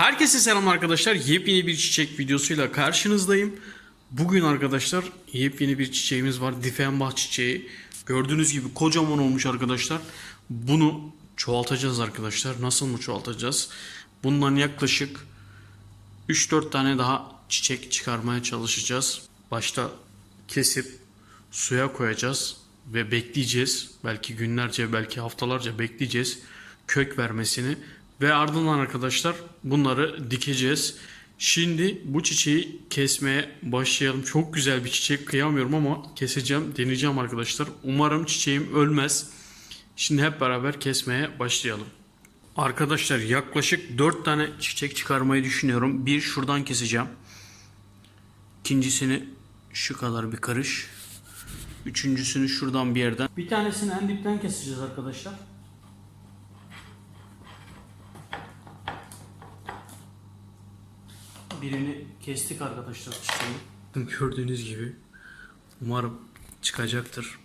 Herkese selam arkadaşlar. Yepyeni bir çiçek videosuyla karşınızdayım. Bugün arkadaşlar yepyeni bir çiçeğimiz var. Difenbach çiçeği. Gördüğünüz gibi kocaman olmuş arkadaşlar. Bunu çoğaltacağız arkadaşlar. Nasıl mı çoğaltacağız? Bundan yaklaşık 3-4 tane daha çiçek çıkarmaya çalışacağız. Başta kesip suya koyacağız ve bekleyeceğiz. Belki günlerce, belki haftalarca bekleyeceğiz kök vermesini ve ardından arkadaşlar bunları dikeceğiz. Şimdi bu çiçeği kesmeye başlayalım. Çok güzel bir çiçek kıyamıyorum ama keseceğim, deneyeceğim arkadaşlar. Umarım çiçeğim ölmez. Şimdi hep beraber kesmeye başlayalım. Arkadaşlar yaklaşık 4 tane çiçek çıkarmayı düşünüyorum. Bir şuradan keseceğim. İkincisini şu kadar bir karış. Üçüncüsünü şuradan bir yerden. Bir tanesini en dipten keseceğiz arkadaşlar. Birini kestik arkadaşlar çiçeği. Gördüğünüz gibi. Umarım çıkacaktır.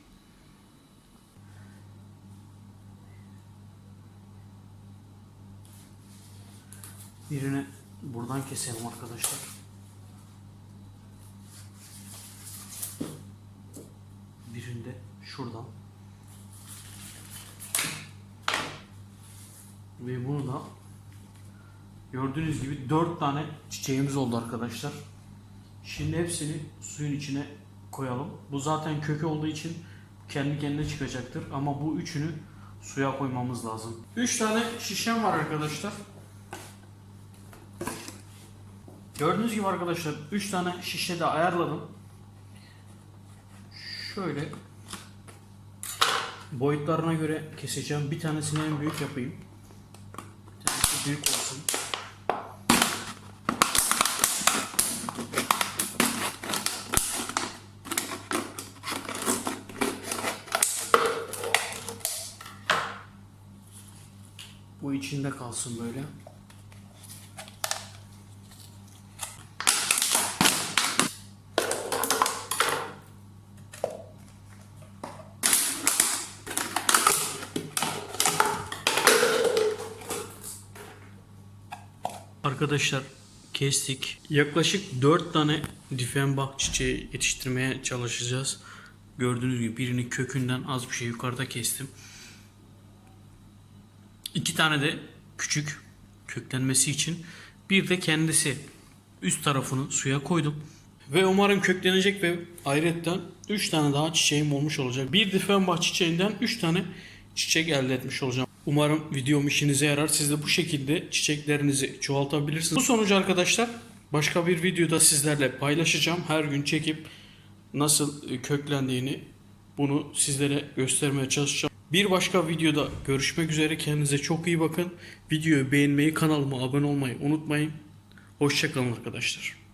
Birini buradan keselim arkadaşlar. Birini de şuradan. Ve bunu da gördüğünüz gibi 4 tane çiçeğimiz oldu arkadaşlar. Şimdi hepsini suyun içine koyalım. Bu zaten kökü olduğu için kendi kendine çıkacaktır. Ama bu üçünü suya koymamız lazım. 3 tane şişem var arkadaşlar. Gördüğünüz gibi arkadaşlar 3 tane şişe de ayarladım. Şöyle boyutlarına göre keseceğim. Bir tanesini en büyük yapayım. Bir tanesi büyük olsun. Bu içinde kalsın böyle. Arkadaşlar kestik. Yaklaşık 4 tane Diefenbach çiçeği yetiştirmeye çalışacağız. Gördüğünüz gibi birini kökünden az bir şey yukarıda kestim. İki tane de küçük köklenmesi için bir de kendisi üst tarafını suya koydum. Ve umarım köklenecek ve ayrıca 3 tane daha çiçeğim olmuş olacak. Bir Diefenbach çiçeğinden 3 tane çiçek elde etmiş olacağım. Umarım videom işinize yarar. Siz de bu şekilde çiçeklerinizi çoğaltabilirsiniz. Bu sonucu arkadaşlar başka bir videoda sizlerle paylaşacağım. Her gün çekip nasıl köklendiğini bunu sizlere göstermeye çalışacağım. Bir başka videoda görüşmek üzere. Kendinize çok iyi bakın. Videoyu beğenmeyi, kanalıma abone olmayı unutmayın. Hoşçakalın arkadaşlar.